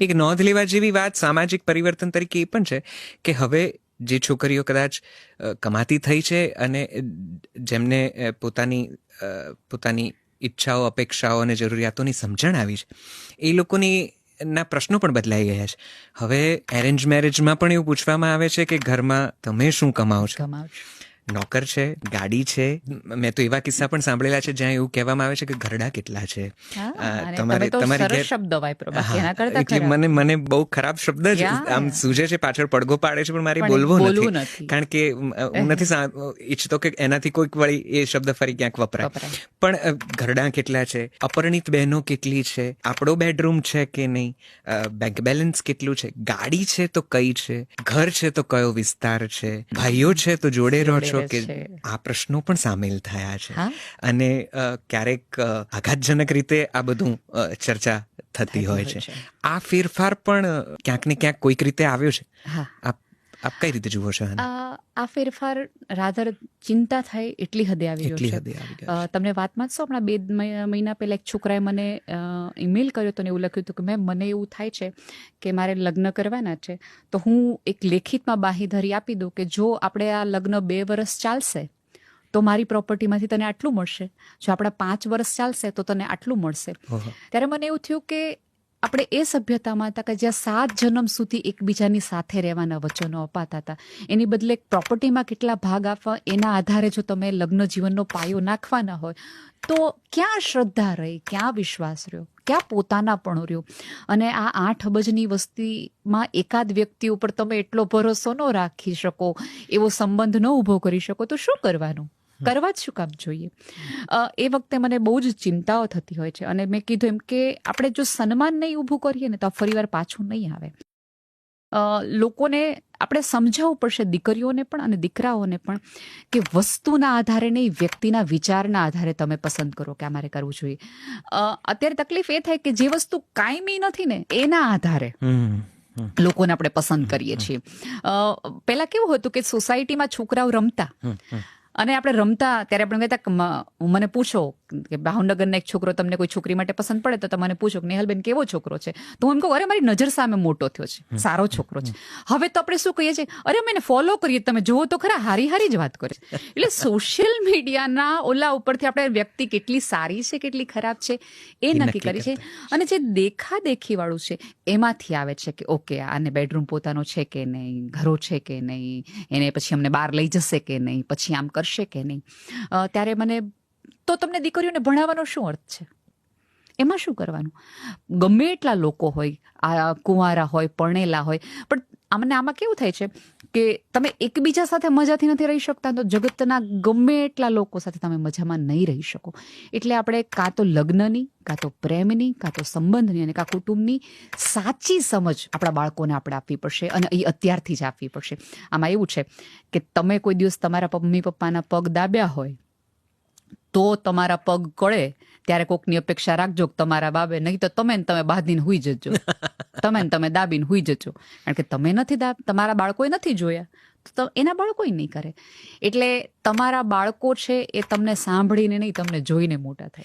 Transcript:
એક નોંધ લેવા જેવી વાત સામાજિક પરિવર્તન તરીકે એ પણ છે કે હવે જે છોકરીઓ કદાચ કમાતી થઈ છે અને જેમને પોતાની પોતાની ઈચ્છાઓ, અપેક્ષાઓ અને જરૂરિયાતોની સમજણ આવી છે, એ લોકોની ના પ્રશ્નો પણ બદલાઈ ગયા છે. હવે એરેન્જ મેરેજમાં પણ એવું પૂછવામાં આવે છે કે ઘરમાં તમે શું કમાઓ છો? નોકર છે ગાડી છે. મેં તો એવા કિસ્સા પણ સાંભળેલા છે જ્યાં એવું કહેવામાં આવે છે કે ઘરડા કેટલા છે. તમારે- તમારી શબ્દ એટલે મને મને બહુ ખરાબ શબ્દ જ આમ. સૂજે છે પાછળ પડઘો પાડે છે પણ મારે બોલવો નથી. કારણ કે હું નથી ઈચ્છતો કે એનાથી કોઈક વળી એ શબ્દ ફરી ક્યાંક વપરાય. પણ ઘરડા કેટલા છે? અપરિણિત બહેનો કેટલી છે? આપણો બેડરૂમ છે કે નહીં? બેંક બેલેન્સ કેટલું છે? ગાડી છે તો કઈ છે? ઘર છે તો કયો વિસ્તાર છે? ભાઈઓ છે તો જોડે રહો જોડે છો કે આ પ્રશ્નો પણ સામેલ થયા છે. અને ક્યારેક આઘાતજનક રીતે આ બધું ચર્ચા થતી હોય છે. આ ફેરફાર પણ ક્યાંક ને ક્યાંક કોઈક રીતે આવ્યો છે. હા. આપ કઈ રીતે જુઓ છો આ ફેરફાર રાધર ચિંતા થાય એટલી હદે આવી એટલી છે. હદે તમને વાતમાં જ છો હમણાં બે મહિના પહેલા એક છોકરાએ મને ઈમેલ કર્યો તો ને એવું લખ્યું હતું કે મેમ મને એવું થાય છે કે મારે લગ્ન કરવાના છે. તો હું એક લેખિતમાં બાહીધરી આપી દઉં કે જો આપણે આ લગ્ન બે વર્ષ ચાલશે તો મારી પ્રોપર્ટીમાંથી તને આટલું મળશે. જો આપણા પાંચ વર્ષ ચાલશે તો તને આટલું મળશે. ત્યારે મને એવું થયું કે આપણે એ સભ્યતામાં હતા કે જ્યાં સાત જન્મ સુધી એકબીજાની સાથે રહેવાના વચનો અપાતા હતા. એની બદલે પ્રોપર્ટીમાં કેટલા ભાગ આપવા, એના આધારે જો તમે લગ્ન જીવનનો પાયો નાખવાના હોય, તો ક્યાં શ્રદ્ધા રહી, ક્યાં વિશ્વાસ રહ્યો, ક્યાં પોતાના પણ રહ્યો? અને આ આઠ અબજની વસ્તીમાં એકાદ વ્યક્તિ ઉપર તમે એટલો ભરોસો ન રાખી શકો, એવો સંબંધ ન ઊભો કરી શકો, તો શું કરવાનું? કરવા જ શું કામ જોઈએ? એ વખતે મને બહુ જ ચિંતાઓ થતી હોય છે. અને મેં કીધું એમ કે આપણે જો સન્માન નહીં ઊભું કરીએ ને તો ફરી ફરીવાર પાછું નહીં આવે. લોકોને આપણે સમજાવવું પડશે દીકરીઓને પણ અને દીકરાઓને પણ કે વસ્તુના આધારે નહીં વ્યક્તિના વિચારના આધારે તમે પસંદ કરો કે આ મારે કરવું જોઈએ. અત્યારે તકલીફ એ થાય કે જે વસ્તુ કાયમી નથી ને એના આધારે લોકોને આપણે પસંદ કરીએ છીએ. પહેલા કેવું હતું કે સોસાયટીમાં છોકરાઓ રમતા. અને આપણે રમતા ત્યારે આપણે કહેતા મને પૂછો કે ભાવનગરના એક છોકરો તમને કોઈ છોકરી માટે પસંદ પડે તો તમને પૂછો કે નેહલબેન કેવો છોકરો છે? તો હું એમ કહું અરે મારી નજર સામે મોટો થયો છે. સારો છોકરો છે. હવે તો આપણે શું કહીએ છીએ? અરે અમે એને ફોલો કરીએ. તમે જુઓ તો ખરા હારી હારી જ વાત કરે એટલે સોશિયલ મીડિયાના ઓલા ઉપરથી આપણે વ્યક્તિ કેટલી સારી છે કેટલી ખરાબ છે એ નક્કી કરી છે. અને જે દેખા દેખી વાળું છે એમાંથી આવે છે કે ઓકે આને બેડરૂમ પોતાનો છે કે નહીં? ઘરો છે કે નહીં? એને પછી અમને બહાર લઈ જશે કે નહીં? પછી આમ કરશે કે નહીં? ત્યારે મને તો તમને દીકરીઓને ભણાવવાનો શું અર્થ છે? એમાં શું કરવાનું? ગમે એટલા લોકો હોય, આ કુંવારા હોય, પરણેલા હોય, પણ અમને આમાં કેવું થાય છે કે તમે એકબીજા સાથે મજાથી નથી રહી શકતા? તો જગતના ગમે એટલા લોકો સાથે તમે મજામાં નહીં રહી શકો. એટલે આપણે કાં તો લગ્નની, કાં તો પ્રેમની, કાં તો સંબંધની અને કાં કુટુંબની સાચી સમજ આપણા બાળકોને આપણે આપવી પડશે અને એ અત્યારથી જ આપવી પડશે. આમાં એવું છે કે તમે કોઈ દિવસ તમારા મમ્મી પપ્પાના પગ દાબ્યા હોય તો તમારા પગ કળે ત્યારે કોકની અપેક્ષા રાખજો કે તમારા બાબે નહીં તો તમે ને તમે બાંધીને હુઈ જજો. તમે ને તમે દાબીને હુઈ જજો. કારણ કે તમે નથી દાબ તમારા બાળકોએ નથી જોયા. તો ત- એના બાળકોય નહીં કરે. એટલે તમારા બાળકો છે એ તમને સાંભળીને નહીં તમને જોઈને મોટા થાય.